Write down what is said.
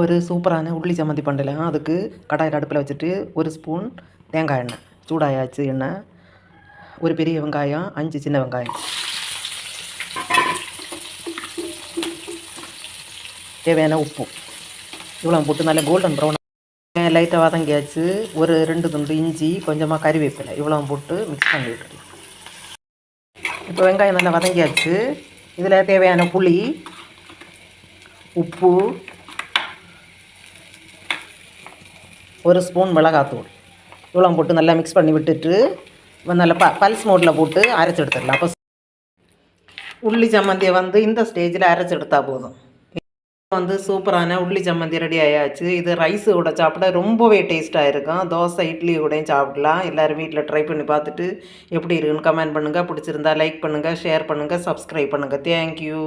ஒரு சூப்பரான உள்ளி சம்மந்தி பண்ணலாம் அதுக்கு கடாயில் அடுப்பில் வச்சுட்டு ஒரு ஸ்பூன் தேங்காய் எண்ணெய். சூடாயாச்சு எண்ணெய். ஒரு பெரிய வெங்காயம் அஞ்சு சின்ன வெங்காயம். தேவையான உப்பு. இவ்வளோ போட்டு நல்லா கோல்டன் ப்ரௌன் லைட்டாக வதங்கியாச்சு. ஒரு ரெண்டு துண்டு இஞ்சி கொஞ்சமாக கறிவேப்பிலை. இவ்வளோ போட்டு மிக்ஸ் பண்ணி விட்டுருலாம் இப்போ வெங்காயம் நல்லா வதங்கியாச்சு. இதில் தேவையான புளி உப்பு ஒரு ஸ்பூன் மிளகாத்தூள். இவ்வளோ போட்டு நல்லா மிக்ஸ் பண்ணி விட்டுட்டு நல்லா ப பல்ஸ் மோட்டில் போட்டு அரைச்சி எடுத்துடலாம். அப்போ உள்ளி சம்மந்தியை வந்து இந்த ஸ்டேஜில் அரைச்சி எடுத்தால் போதும். வந்து சூப்பரான உள்ளி சம்மந்தி ரெடி ஆயாச்சு. இது ரைஸு கூட சாப்பிட ரொம்பவே டேஸ்ட்டாக இருக்கும். தோசை இட்லி கூடயும் சாப்பிடலாம். எல்லோரும் வீட்டில் ட்ரை பண்ணி பார்த்துட்டு எப்படி இருக்குன்னு கமெண்ட் பண்ணுங்கள் பிடிச்சிருந்தா லைக் பண்ணுங்கள் ஷேர் பண்ணுங்கள் சப்ஸ்கிரைப் பண்ணுங்கள் தேங்க்யூ